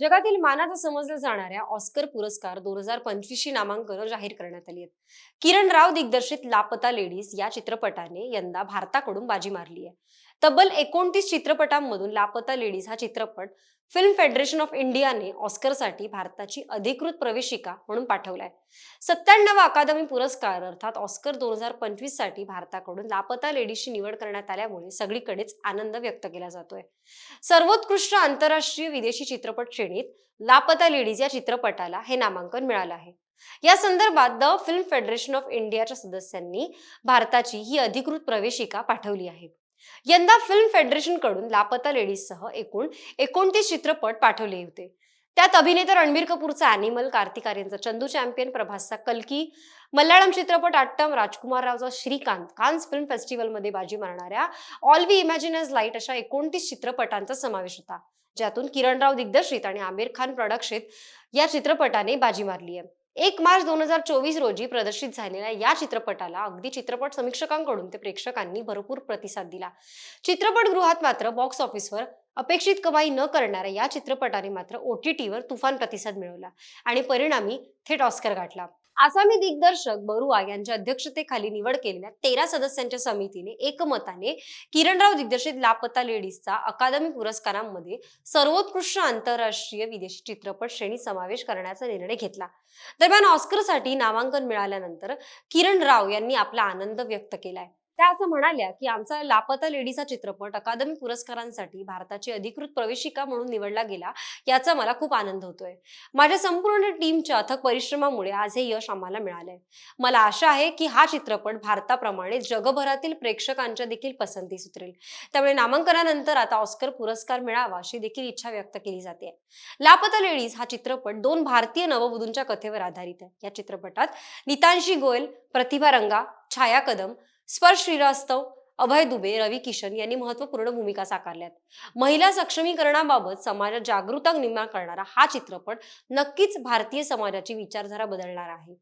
जगातील मानाचा समजल्या जाणाऱ्या ऑस्कर पुरस्कार दोन हजार पंचवीसची नामांकनं जाहीर करण्यात आली आहेत. किरण राव दिग्दर्शित लापता लेडीज या चित्रपटाने यंदा भारताकडून बाजी मारली आहे. तब्बल एकोणतीस चित्रपटांमधून लापता लेडीज हा चित्रपट फिल्म फेडरेशन ऑफ इंडियाने ऑस्करसाठी भारताची अधिकृत प्रवेशिका म्हणून पाठवलाय. सत्त्याण्णव अकादमी पुरस्कार अर्थात ऑस्कर दोन हजार पंचवीससाठी भारताकडून लापता लेडीजची निवड करण्यात आल्यामुळे सगळीकडेच आनंद व्यक्त केला जातोय. सर्वोत्कृष्ट आंतरराष्ट्रीय विदेशी चित्रपट श्रेणीत लापता लेडीज या चित्रपटाला हे नामांकन मिळालं आहे. या संदर्भात द फिल्म फेडरेशन ऑफ इंडियाच्या सदस्यांनी भारताची ही अधिकृत प्रवेशिका पाठवली आहे. यंदा फिल्म फेडरेशनकडून लापता लेडीजसह एकूण एकोणतीस चित्रपट पाठवले होते. त्यात अभिनेता रणबीर कपूरचा अॅनिमल कार्तिक आर्यनचा चंदू चॅम्पियन प्रभासचा कल्की मल्याळम चित्रपट आट्टम राजकुमार रावचा श्रीकांत कान्स फिल्म फेस्टिवलमध्ये बाजी मारणाऱ्या All We Imagine as Light अशा एकोणतीस चित्रपटांचा समावेश होता. ज्यातून किरण राव दिग्दर्शित आणि आमिर खान प्रोडक्शित या चित्रपटाने बाजी मारली आहे. एक मार्च दोन हजार चोवीस रोजी प्रदर्शित झालेल्या या चित्रपटाला अगदी चित्रपट समीक्षकांकडून ते प्रेक्षकांनी भरपूर प्रतिसाद दिला. चित्रपटगृहात मात्र बॉक्स ऑफिसवर अपेक्षित कमाई न करणाऱ्या या चित्रपटाने मात्र ओ टी टीवर तुफान प्रतिसाद मिळवला आणि परिणामी थेट ऑस्कर गाठला. आसामी दिग्दर्शक बरुआ यांच्या अध्यक्षतेखाली निवड केलेल्या तेरा सदस्यांच्या समितीने एकमताने किरणराव दिग्दर्शित लापता लेडीजचा अकादमी पुरस्कारांमध्ये सर्वोत्कृष्ट आंतरराष्ट्रीय विदेशी चित्रपट श्रेणी समावेश करण्याचा निर्णय घेतला. दरम्यान ऑस्करसाठी नामांकन मिळाल्यानंतर किरण राव यांनी आपला आनंद व्यक्त केलाय. त्या असं म्हणाल्या की आमचा लापता लेडीज हा चित्रपट अकादमी पुरस्कारांसाठी भारताची अधिकृत प्रवेशिका म्हणून निवडला गेला याचा मला खूप आनंद होतोय. माझ्या संपूर्ण टीमच्या अथक परिश्रमामुळे आज हे यश आम्हाला मिळालंय. मला आशा आहे की हा चित्रपट भारताप्रमाणे जगभरातील प्रेक्षकांच्या देखील पसंतीस उतरेल त्यामुळे नामांकनानंतर आता ऑस्कर पुरस्कार मिळावा अशी देखील इच्छा व्यक्त केली जाते. लापता लेडीज हा चित्रपट दोन भारतीय नववधूंच्या कथेवर आधारित आहे. या चित्रपटात नितांशी गोयल प्रतिभा रंगा छाया कदम स्पर्श श्रीवास्तव अभय दुबे रवी किशन यांनी महत्त्वपूर्ण भूमिका साकारल्यात. महिला सक्षमीकरणाबाबत समाजात जागृतता निर्माण करणारा हा चित्रपट नक्कीच भारतीय समाजाची विचारधारा बदलणार आहे.